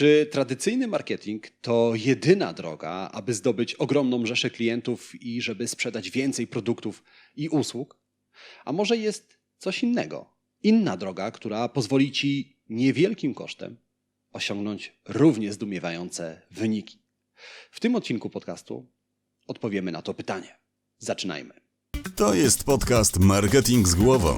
Czy tradycyjny marketing to jedyna droga, aby zdobyć ogromną rzeszę klientów i żeby sprzedać więcej produktów i usług? A może jest coś innego? Inna droga, która pozwoli ci niewielkim kosztem osiągnąć równie zdumiewające wyniki. W tym odcinku podcastu odpowiemy na to pytanie. Zaczynajmy. To jest podcast Marketing z głową.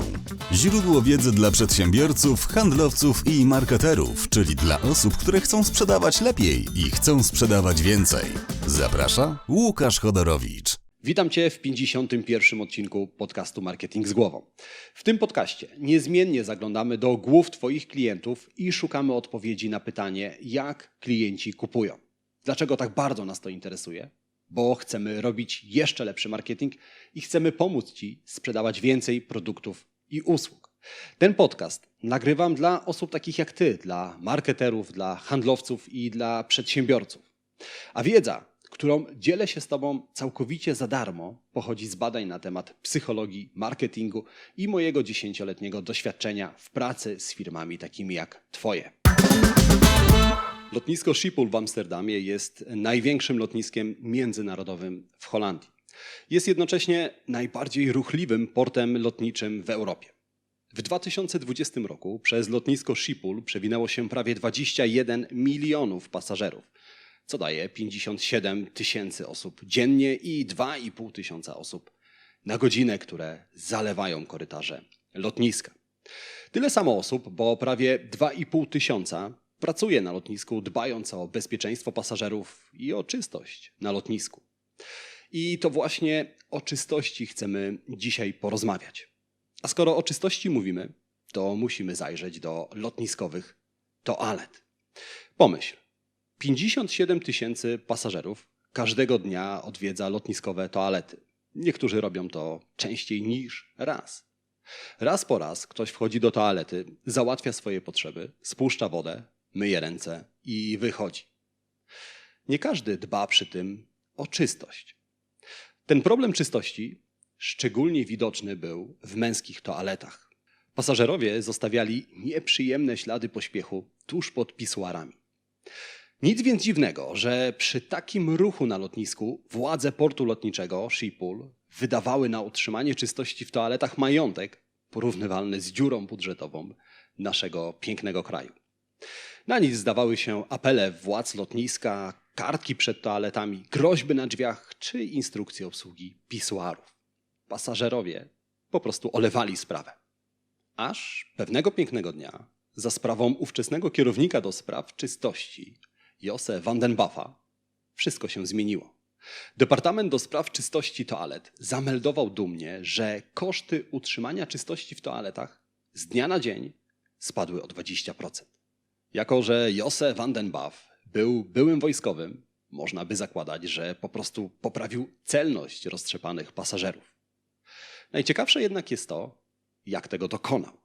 Źródło wiedzy dla przedsiębiorców, handlowców i marketerów, czyli dla osób, które chcą sprzedawać lepiej i chcą sprzedawać więcej. Zaprasza Łukasz Chodorowicz. Witam Cię w 51. odcinku podcastu Marketing z głową. W tym podcaście niezmiennie zaglądamy do głów Twoich klientów i szukamy odpowiedzi na pytanie, jak klienci kupują. Dlaczego tak bardzo nas to interesuje? Bo chcemy robić jeszcze lepszy marketing i chcemy pomóc Ci sprzedawać więcej produktów i usług. Ten podcast nagrywam dla osób takich jak Ty, dla marketerów, dla handlowców i dla przedsiębiorców. A wiedza, którą dzielę się z Tobą całkowicie za darmo, pochodzi z badań na temat psychologii, marketingu i mojego dziesięcioletniego doświadczenia w pracy z firmami takimi jak Twoje. Lotnisko Schiphol w Amsterdamie jest największym lotniskiem międzynarodowym w Holandii. Jest jednocześnie najbardziej ruchliwym portem lotniczym w Europie. W 2020 roku przez lotnisko Schiphol przewinęło się prawie 21 milionów pasażerów, co daje 57 tysięcy osób dziennie i 2,5 tysiąca osób na godzinę, które zalewają korytarze lotniska. Tyle samo osób, bo prawie 2,5 tysiąca pracuje na lotnisku, dbając o bezpieczeństwo pasażerów i o czystość na lotnisku. I to właśnie o czystości chcemy dzisiaj porozmawiać. A skoro o czystości mówimy, to musimy zajrzeć do lotniskowych toalet. Pomyśl, 57 tysięcy pasażerów każdego dnia odwiedza lotniskowe toalety. Niektórzy robią to częściej niż raz. Raz po raz ktoś wchodzi do toalety, załatwia swoje potrzeby, spuszcza wodę, myje ręce i wychodzi. Nie każdy dba przy tym o czystość. Ten problem czystości szczególnie widoczny był w męskich toaletach. Pasażerowie zostawiali nieprzyjemne ślady pośpiechu tuż pod pisuarami. Nic więc dziwnego, że przy takim ruchu na lotnisku władze portu lotniczego Schiphol wydawały na utrzymanie czystości w toaletach majątek porównywalny z dziurą budżetową naszego pięknego kraju. Na nic zdawały się apele władz lotniska, kartki przed toaletami, groźby na drzwiach czy instrukcje obsługi pisuarów. Pasażerowie po prostu olewali sprawę. Aż pewnego pięknego dnia, za sprawą ówczesnego kierownika do spraw czystości, Jose van den Baffa, wszystko się zmieniło. Departament do spraw czystości toalet zameldował dumnie, że koszty utrzymania czystości w toaletach z dnia na dzień spadły o 20%. Jako, że Jose van den Baff był byłym wojskowym, można by zakładać, że po prostu poprawił celność roztrzepanych pasażerów. Najciekawsze jednak jest to, jak tego dokonał.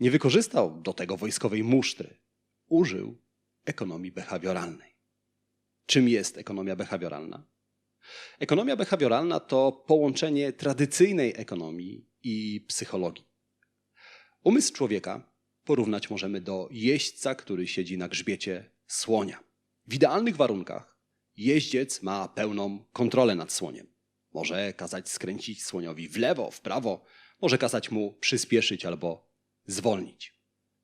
Nie wykorzystał do tego wojskowej musztry. Użył ekonomii behawioralnej. Czym jest ekonomia behawioralna? Ekonomia behawioralna to połączenie tradycyjnej ekonomii i psychologii. Umysł człowieka porównać możemy do jeźdźca, który siedzi na grzbiecie słonia. W idealnych warunkach jeździec ma pełną kontrolę nad słoniem. Może kazać skręcić słoniowi w lewo, w prawo, może kazać mu przyspieszyć albo zwolnić.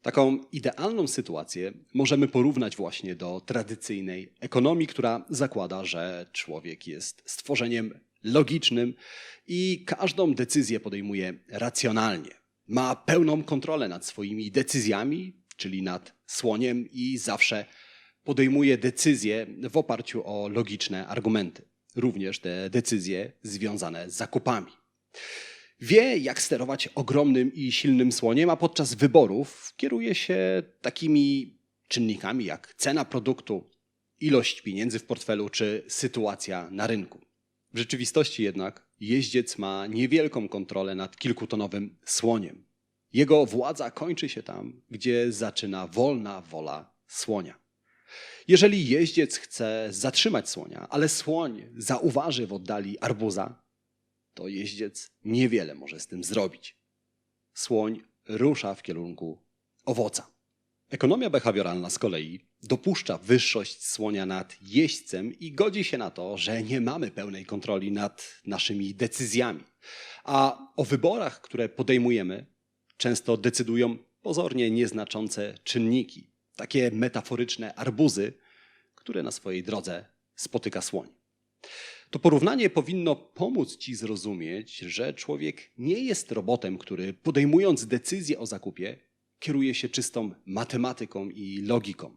Taką idealną sytuację możemy porównać właśnie do tradycyjnej ekonomii, która zakłada, że człowiek jest stworzeniem logicznym i każdą decyzję podejmuje racjonalnie. Ma pełną kontrolę nad swoimi decyzjami, czyli nad słoniem, i zawsze podejmuje decyzje w oparciu o logiczne argumenty. Również te decyzje związane z zakupami. Wie, jak sterować ogromnym i silnym słoniem, a podczas wyborów kieruje się takimi czynnikami jak cena produktu, ilość pieniędzy w portfelu czy sytuacja na rynku. W rzeczywistości jednak jeździec ma niewielką kontrolę nad kilkutonowym słoniem. Jego władza kończy się tam, gdzie zaczyna wolna wola słonia. Jeżeli jeździec chce zatrzymać słonia, ale słoń zauważy w oddali arbuza, to jeździec niewiele może z tym zrobić. Słoń rusza w kierunku owoca. Ekonomia behawioralna z kolei dopuszcza wyższość słonia nad jeźdźcem i godzi się na to, że nie mamy pełnej kontroli nad naszymi decyzjami. A o wyborach, które podejmujemy, często decydują pozornie nieznaczące czynniki, takie metaforyczne arbuzy, które na swojej drodze spotyka słoń. To porównanie powinno pomóc Ci zrozumieć, że człowiek nie jest robotem, który podejmując decyzję o zakupie, kieruje się czystą matematyką i logiką.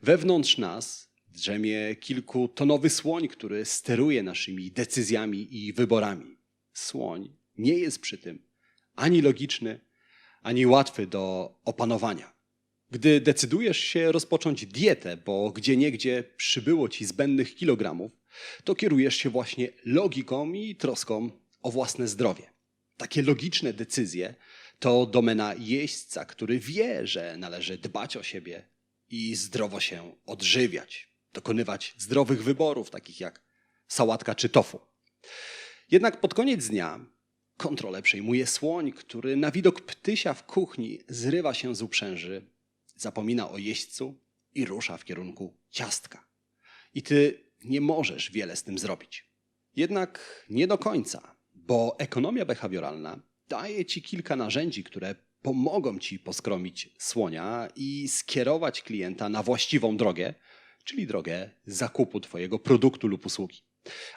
Wewnątrz nas drzemie kilkutonowy słoń, który steruje naszymi decyzjami i wyborami. Słoń nie jest przy tym ani logiczny, ani łatwy do opanowania. Gdy decydujesz się rozpocząć dietę, bo gdzieniegdzie przybyło ci zbędnych kilogramów, to kierujesz się właśnie logiką i troską o własne zdrowie. Takie logiczne decyzje to domena jeźdźca, który wie, że należy dbać o siebie i zdrowo się odżywiać, dokonywać zdrowych wyborów, takich jak sałatka czy tofu. Jednak pod koniec dnia kontrolę przejmuje słoń, który na widok ptysia w kuchni zrywa się z uprzęży, zapomina o jeźdźcu i rusza w kierunku ciastka. I ty nie możesz wiele z tym zrobić. Jednak nie do końca, bo ekonomia behawioralna daje ci kilka narzędzi, które pomogą ci poskromić słonia i skierować klienta na właściwą drogę, czyli drogę zakupu twojego produktu lub usługi.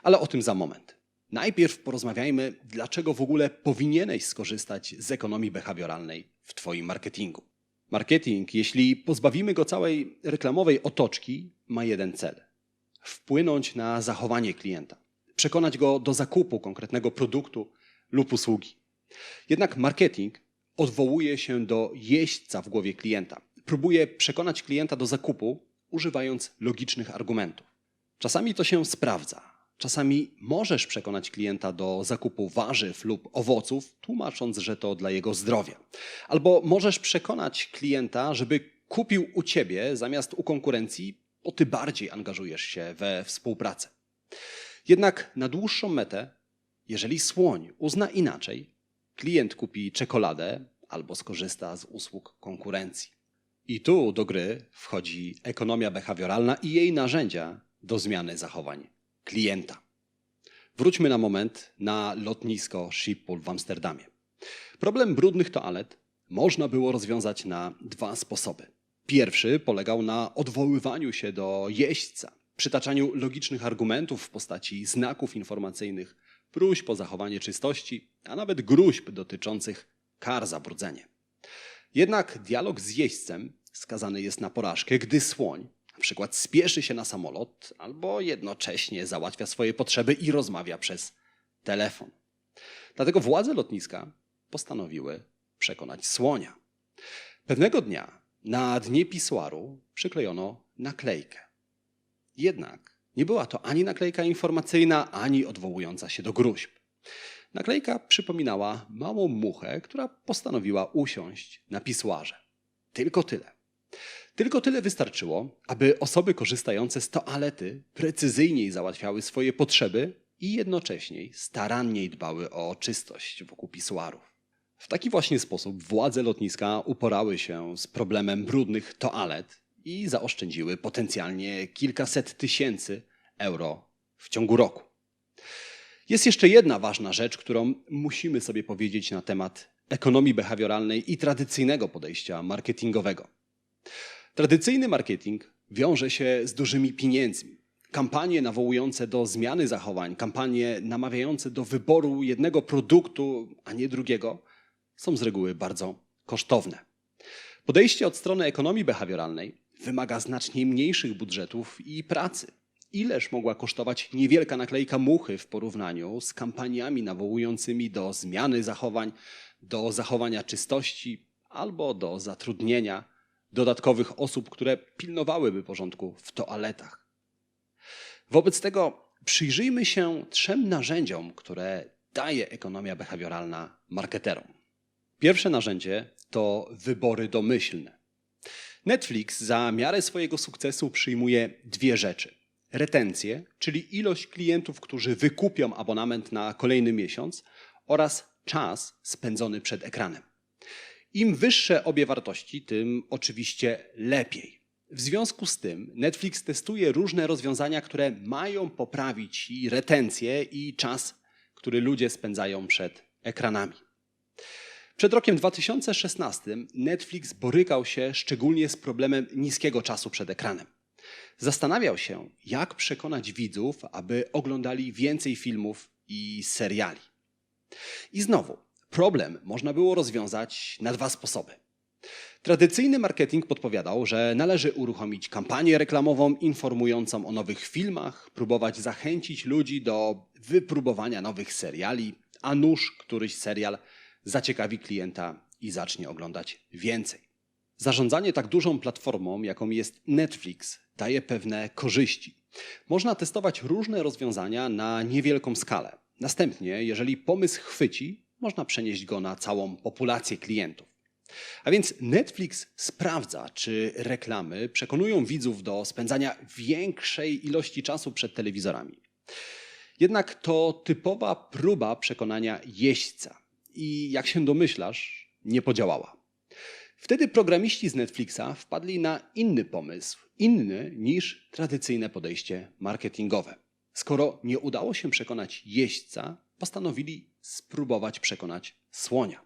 Ale o tym za moment. Najpierw porozmawiajmy, dlaczego w ogóle powinieneś skorzystać z ekonomii behawioralnej w Twoim marketingu. Marketing, jeśli pozbawimy go całej reklamowej otoczki, ma jeden cel: wpłynąć na zachowanie klienta, przekonać go do zakupu konkretnego produktu lub usługi. Jednak marketing odwołuje się do jeźdźca w głowie klienta. Próbuje przekonać klienta do zakupu, używając logicznych argumentów. Czasami to się sprawdza. Czasami możesz przekonać klienta do zakupu warzyw lub owoców, tłumacząc, że to dla jego zdrowia. Albo możesz przekonać klienta, żeby kupił u ciebie zamiast u konkurencji, bo ty bardziej angażujesz się we współpracę. Jednak na dłuższą metę, jeżeli słoń uzna inaczej, klient kupi czekoladę albo skorzysta z usług konkurencji. I tu do gry wchodzi ekonomia behawioralna i jej narzędzia do zmiany zachowań klienta. Wróćmy na moment na lotnisko Schiphol w Amsterdamie. Problem brudnych toalet można było rozwiązać na dwa sposoby. Pierwszy polegał na odwoływaniu się do jeźdźca, przytaczaniu logicznych argumentów w postaci znaków informacyjnych, próśb o zachowanie czystości, a nawet gruźb dotyczących kar za brudzenie. Jednak dialog z jeźdźcem skazany jest na porażkę, gdy słoń na przykład spieszy się na samolot albo jednocześnie załatwia swoje potrzeby i rozmawia przez telefon. Dlatego władze lotniska postanowiły przekonać słonia. Pewnego dnia na dnie pisuaru przyklejono naklejkę. Jednak nie była to ani naklejka informacyjna, ani odwołująca się do gruźb. Naklejka przypominała małą muchę, która postanowiła usiąść na pisuarze. Tylko tyle. Tylko tyle wystarczyło, aby osoby korzystające z toalety precyzyjniej załatwiały swoje potrzeby i jednocześnie staranniej dbały o czystość wokół pisuarów. W taki właśnie sposób władze lotniska uporały się z problemem brudnych toalet i zaoszczędziły potencjalnie kilkaset tysięcy euro w ciągu roku. Jest jeszcze jedna ważna rzecz, którą musimy sobie powiedzieć na temat ekonomii behawioralnej i tradycyjnego podejścia marketingowego. Tradycyjny marketing wiąże się z dużymi pieniędzmi. Kampanie nawołujące do zmiany zachowań, kampanie namawiające do wyboru jednego produktu, a nie drugiego, są z reguły bardzo kosztowne. Podejście od strony ekonomii behawioralnej wymaga znacznie mniejszych budżetów i pracy. Ileż mogła kosztować niewielka naklejka muchy w porównaniu z kampaniami nawołującymi do zmiany zachowań, do zachowania czystości albo do zatrudnienia dodatkowych osób, które pilnowałyby porządku w toaletach. Wobec tego przyjrzyjmy się trzem narzędziom, które daje ekonomia behawioralna marketerom. Pierwsze narzędzie to wybory domyślne. Netflix za miarę swojego sukcesu przyjmuje dwie rzeczy: retencję, czyli ilość klientów, którzy wykupią abonament na kolejny miesiąc, oraz czas spędzony przed ekranem. Im wyższe obie wartości, tym oczywiście lepiej. W związku z tym Netflix testuje różne rozwiązania, które mają poprawić i retencję, i czas, który ludzie spędzają przed ekranami. Przed rokiem 2016 Netflix borykał się szczególnie z problemem niskiego czasu przed ekranem. Zastanawiał się, jak przekonać widzów, aby oglądali więcej filmów i seriali. I znowu, problem można było rozwiązać na dwa sposoby. Tradycyjny marketing podpowiadał, że należy uruchomić kampanię reklamową informującą o nowych filmach, próbować zachęcić ludzi do wypróbowania nowych seriali, a nuż któryś serial zaciekawi klienta i zacznie oglądać więcej. Zarządzanie tak dużą platformą, jaką jest Netflix, daje pewne korzyści. Można testować różne rozwiązania na niewielką skalę. Następnie, jeżeli pomysł chwyci, można przenieść go na całą populację klientów. A więc Netflix sprawdza, czy reklamy przekonują widzów do spędzania większej ilości czasu przed telewizorami. Jednak to typowa próba przekonania jeźdźca i jak się domyślasz, nie podziałała. Wtedy programiści z Netflixa wpadli na inny pomysł, inny niż tradycyjne podejście marketingowe. Skoro nie udało się przekonać jeźdźca, postanowili spróbować przekonać słonia.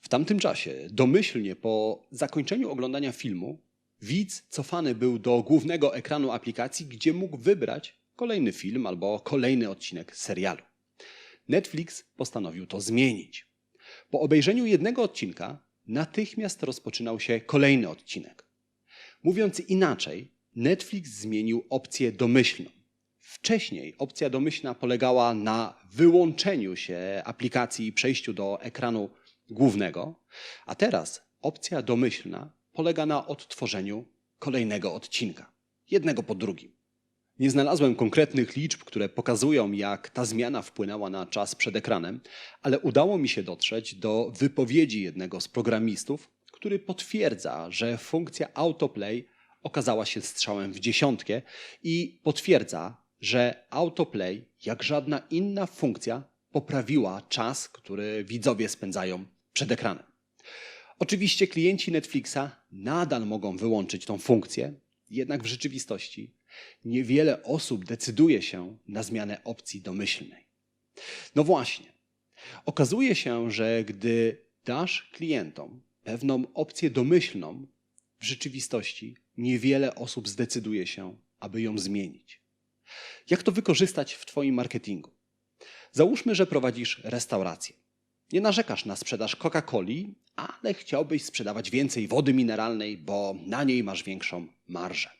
W tamtym czasie, domyślnie po zakończeniu oglądania filmu, widz cofany był do głównego ekranu aplikacji, gdzie mógł wybrać kolejny film albo kolejny odcinek serialu. Netflix postanowił to zmienić. Po obejrzeniu jednego odcinka natychmiast rozpoczynał się kolejny odcinek. Mówiąc inaczej, Netflix zmienił opcję domyślną. Wcześniej opcja domyślna polegała na wyłączeniu się aplikacji i przejściu do ekranu głównego, a teraz opcja domyślna polega na odtworzeniu kolejnego odcinka, jednego po drugim. Nie znalazłem konkretnych liczb, które pokazują, jak ta zmiana wpłynęła na czas przed ekranem, ale udało mi się dotrzeć do wypowiedzi jednego z programistów, który potwierdza, że funkcja autoplay okazała się strzałem w dziesiątkę i potwierdza, że autoplay, jak żadna inna funkcja, poprawiła czas, który widzowie spędzają przed ekranem. Oczywiście klienci Netflixa nadal mogą wyłączyć tą funkcję, jednak w rzeczywistości niewiele osób decyduje się na zmianę opcji domyślnej. No właśnie. Okazuje się, że gdy dasz klientom pewną opcję domyślną, w rzeczywistości niewiele osób zdecyduje się, aby ją zmienić. Jak to wykorzystać w Twoim marketingu? Załóżmy, że prowadzisz restaurację. Nie narzekasz na sprzedaż Coca-Coli, ale chciałbyś sprzedawać więcej wody mineralnej, bo na niej masz większą marżę.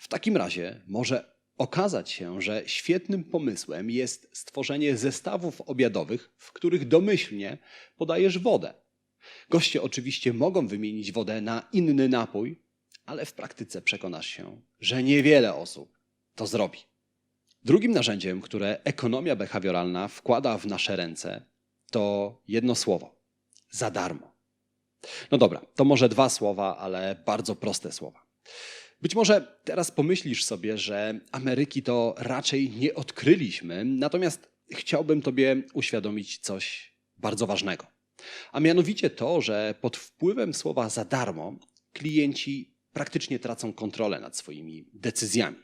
W takim razie może okazać się, że świetnym pomysłem jest stworzenie zestawów obiadowych, w których domyślnie podajesz wodę. Goście oczywiście mogą wymienić wodę na inny napój, ale w praktyce przekonasz się, że niewiele osób to zrobi. Drugim narzędziem, które ekonomia behawioralna wkłada w nasze ręce, to jedno słowo: za darmo. No dobra, to może dwa słowa, ale bardzo proste słowa. Być może teraz pomyślisz sobie, że Ameryki to raczej nie odkryliśmy, natomiast chciałbym Tobie uświadomić coś bardzo ważnego. A mianowicie to, że pod wpływem słowa za darmo klienci praktycznie tracą kontrolę nad swoimi decyzjami.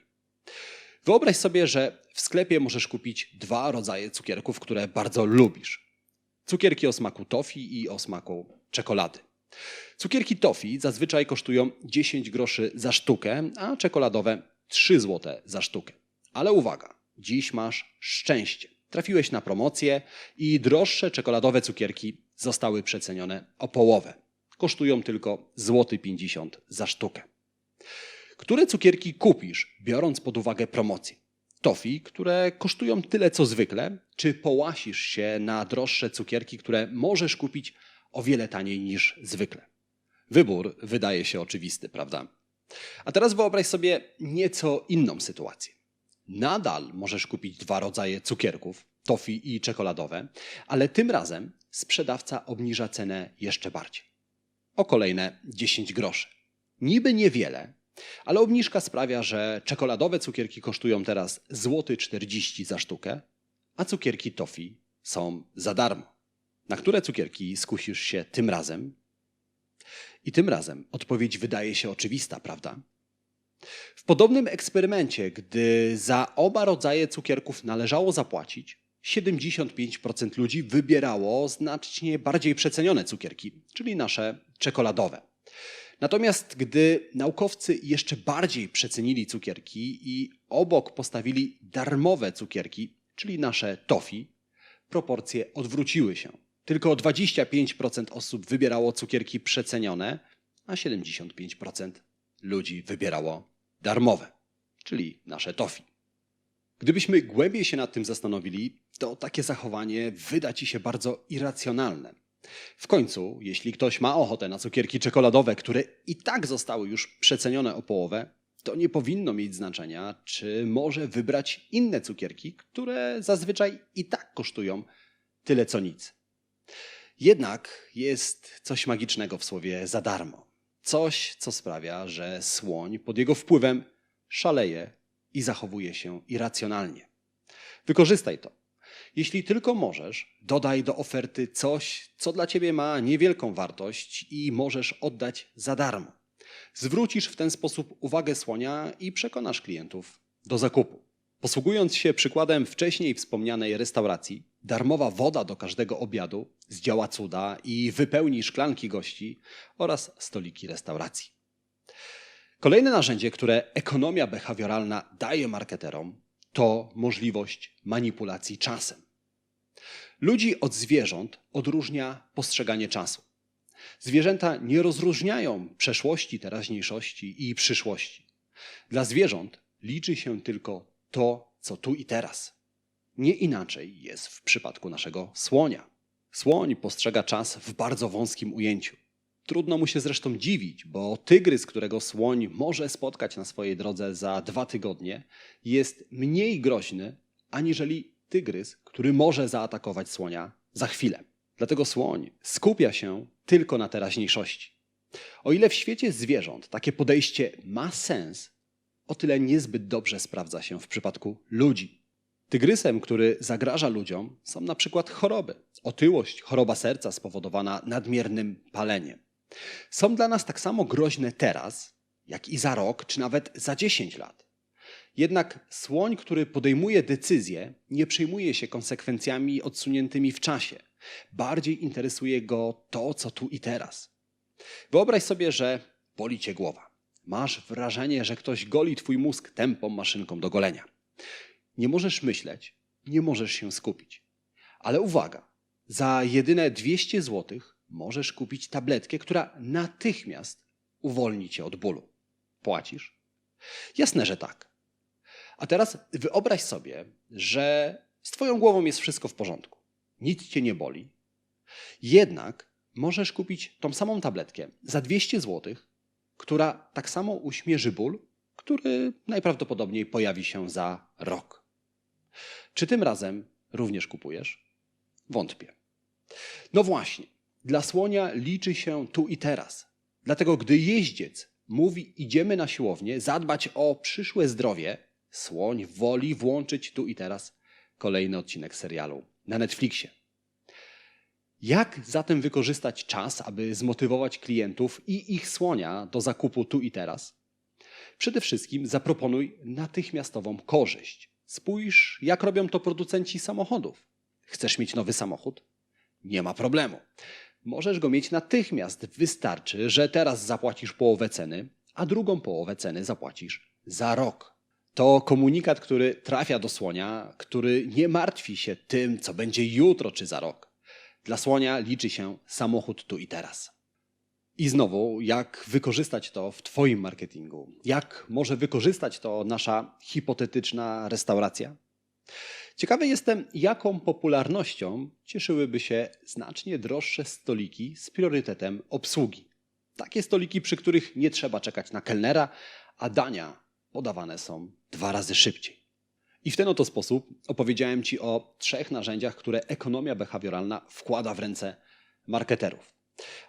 Wyobraź sobie, że w sklepie możesz kupić dwa rodzaje cukierków, które bardzo lubisz. Cukierki o smaku tofi i o smaku czekolady. Cukierki tofi zazwyczaj kosztują 10 groszy za sztukę, a czekoladowe 3 zł za sztukę. Ale uwaga, dziś masz szczęście. Trafiłeś na promocję i droższe czekoladowe cukierki zostały przecenione o połowę. Kosztują tylko złoty 50 zł za sztukę. Które cukierki kupisz, biorąc pod uwagę promocję? Tofi, które kosztują tyle co zwykle, czy połasisz się na droższe cukierki, które możesz kupić o wiele taniej niż zwykle? Wybór wydaje się oczywisty, prawda? A teraz wyobraź sobie nieco inną sytuację. Nadal możesz kupić dwa rodzaje cukierków, tofi i czekoladowe, ale tym razem sprzedawca obniża cenę jeszcze bardziej. O kolejne 10 groszy. Niby niewiele, ale obniżka sprawia, że czekoladowe cukierki kosztują teraz złoty 40 za sztukę, a cukierki tofi są za darmo. Na które cukierki skusisz się tym razem? I tym razem odpowiedź wydaje się oczywista, prawda? W podobnym eksperymencie, gdy za oba rodzaje cukierków należało zapłacić, 75% ludzi wybierało znacznie bardziej przecenione cukierki, czyli nasze czekoladowe. Natomiast gdy naukowcy jeszcze bardziej przecenili cukierki i obok postawili darmowe cukierki, czyli nasze tofi, proporcje odwróciły się. Tylko 25% osób wybierało cukierki przecenione, a 75% ludzi wybierało darmowe, czyli nasze tofi. Gdybyśmy głębiej się nad tym zastanowili, to takie zachowanie wyda ci się bardzo irracjonalne. W końcu, jeśli ktoś ma ochotę na cukierki czekoladowe, które i tak zostały już przecenione o połowę, to nie powinno mieć znaczenia, czy może wybrać inne cukierki, które zazwyczaj i tak kosztują tyle co nic. Jednak jest coś magicznego w słowie za darmo. Coś, co sprawia, że słoń pod jego wpływem szaleje i zachowuje się irracjonalnie. Wykorzystaj to. Jeśli tylko możesz, dodaj do oferty coś, co dla ciebie ma niewielką wartość i możesz oddać za darmo. Zwrócisz w ten sposób uwagę słonia i przekonasz klientów do zakupu. Posługując się przykładem wcześniej wspomnianej restauracji, darmowa woda do każdego obiadu zdziała cuda i wypełni szklanki gości oraz stoliki restauracji. Kolejne narzędzie, które ekonomia behawioralna daje marketerom, to możliwość manipulacji czasem. Ludzi od zwierząt odróżnia postrzeganie czasu. Zwierzęta nie rozróżniają przeszłości, teraźniejszości i przyszłości. Dla zwierząt liczy się tylko to, co tu i teraz. Nie inaczej jest w przypadku naszego słonia. Słoń postrzega czas w bardzo wąskim ujęciu. Trudno mu się zresztą dziwić, bo tygrys, którego słoń może spotkać na swojej drodze za dwa tygodnie, jest mniej groźny aniżeli tygrys, który może zaatakować słonia za chwilę. Dlatego słoń skupia się tylko na teraźniejszości. O ile w świecie zwierząt takie podejście ma sens, o tyle niezbyt dobrze sprawdza się w przypadku ludzi. Tygrysem, który zagraża ludziom, są na przykład choroby. Otyłość, choroba serca spowodowana nadmiernym paleniem. Są dla nas tak samo groźne teraz, jak i za rok, czy nawet za 10 lat. Jednak słoń, który podejmuje decyzje, nie przejmuje się konsekwencjami odsuniętymi w czasie. Bardziej interesuje go to, co tu i teraz. Wyobraź sobie, że boli cię głowa. Masz wrażenie, że ktoś goli twój mózg tępą maszynką do golenia. Nie możesz myśleć, nie możesz się skupić. Ale uwaga, za jedyne 200 zł możesz kupić tabletkę, która natychmiast uwolni cię od bólu. Płacisz? Jasne, że tak. A teraz wyobraź sobie, że z Twoją głową jest wszystko w porządku. Nic cię nie boli. Jednak możesz kupić tą samą tabletkę za 200 zł, która tak samo uśmierzy ból, który najprawdopodobniej pojawi się za rok. Czy tym razem również kupujesz? Wątpię. No właśnie, dla słonia liczy się tu i teraz. Dlatego, gdy jeździec mówi, idziemy na siłownię, zadbać o przyszłe zdrowie, słoń woli włączyć tu i teraz kolejny odcinek serialu na Netflixie. Jak zatem wykorzystać czas, aby zmotywować klientów i ich słonia do zakupu tu i teraz? Przede wszystkim zaproponuj natychmiastową korzyść. Spójrz, jak robią to producenci samochodów. Chcesz mieć nowy samochód? Nie ma problemu. Możesz go mieć natychmiast. Wystarczy, że teraz zapłacisz połowę ceny, a drugą połowę ceny zapłacisz za rok. To komunikat, który trafia do słonia, który nie martwi się tym, co będzie jutro czy za rok. Dla słonia liczy się samochód tu i teraz. I znowu, jak wykorzystać to w Twoim marketingu? Jak może wykorzystać to nasza hipotetyczna restauracja? Ciekawy jestem, jaką popularnością cieszyłyby się znacznie droższe stoliki z priorytetem obsługi. Takie stoliki, przy których nie trzeba czekać na kelnera, a dania podawane są dwa razy szybciej. I w ten oto sposób opowiedziałem Ci o trzech narzędziach, które ekonomia behawioralna wkłada w ręce marketerów.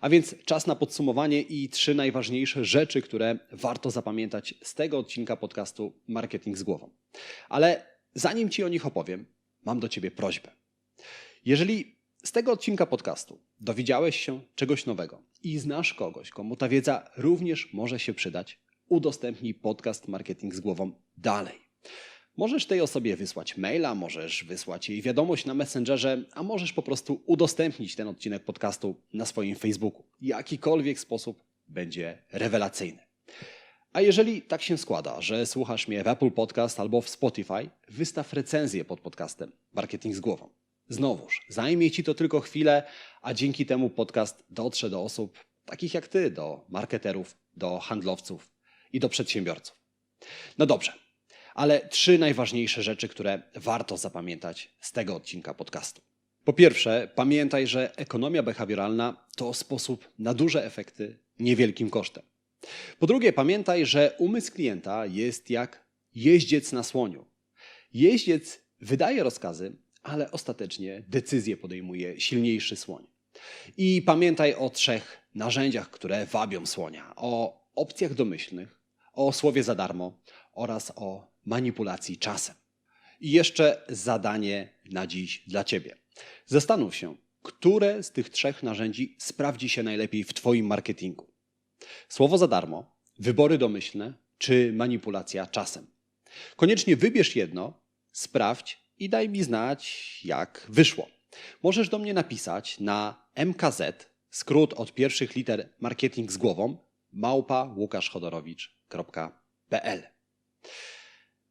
A więc czas na podsumowanie i trzy najważniejsze rzeczy, które warto zapamiętać z tego odcinka podcastu Marketing z głową. Ale zanim Ci o nich opowiem, mam do Ciebie prośbę. Jeżeli z tego odcinka podcastu dowiedziałeś się czegoś nowego i znasz kogoś, komu ta wiedza również może się przydać, udostępnij podcast Marketing z głową dalej. Możesz tej osobie wysłać maila, możesz wysłać jej wiadomość na Messengerze, a możesz po prostu udostępnić ten odcinek podcastu na swoim Facebooku. Jakikolwiek sposób będzie rewelacyjny. A jeżeli tak się składa, że słuchasz mnie w Apple Podcast albo w Spotify, wystaw recenzję pod podcastem Marketing z głową. Znowuż, zajmie Ci to tylko chwilę, a dzięki temu podcast dotrze do osób takich jak Ty, do marketerów, do handlowców i do przedsiębiorców. No dobrze, ale trzy najważniejsze rzeczy, które warto zapamiętać z tego odcinka podcastu. Po pierwsze, pamiętaj, że ekonomia behawioralna to sposób na duże efekty niewielkim kosztem. Po drugie, pamiętaj, że umysł klienta jest jak jeździec na słoniu. Jeździec wydaje rozkazy, ale ostatecznie decyzję podejmuje silniejszy słoń. I pamiętaj o trzech narzędziach, które wabią słonia: o opcjach domyślnych, o słowie za darmo oraz o manipulacji czasem. I jeszcze zadanie na dziś dla Ciebie. Zastanów się, które z tych trzech narzędzi sprawdzi się najlepiej w Twoim marketingu. Słowo za darmo, wybory domyślne czy manipulacja czasem. Koniecznie wybierz jedno, sprawdź i daj mi znać, jak wyszło. Możesz do mnie napisać na mkz, skrót od pierwszych liter marketing z głową, małpa łukaszchodorowicz.pl.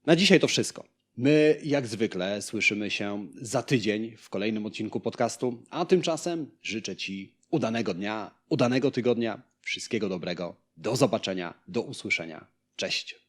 Na dzisiaj to wszystko. My, jak zwykle, słyszymy się za tydzień w kolejnym odcinku podcastu, a tymczasem życzę Ci udanego dnia, udanego tygodnia, wszystkiego dobrego. Do zobaczenia, do usłyszenia. Cześć.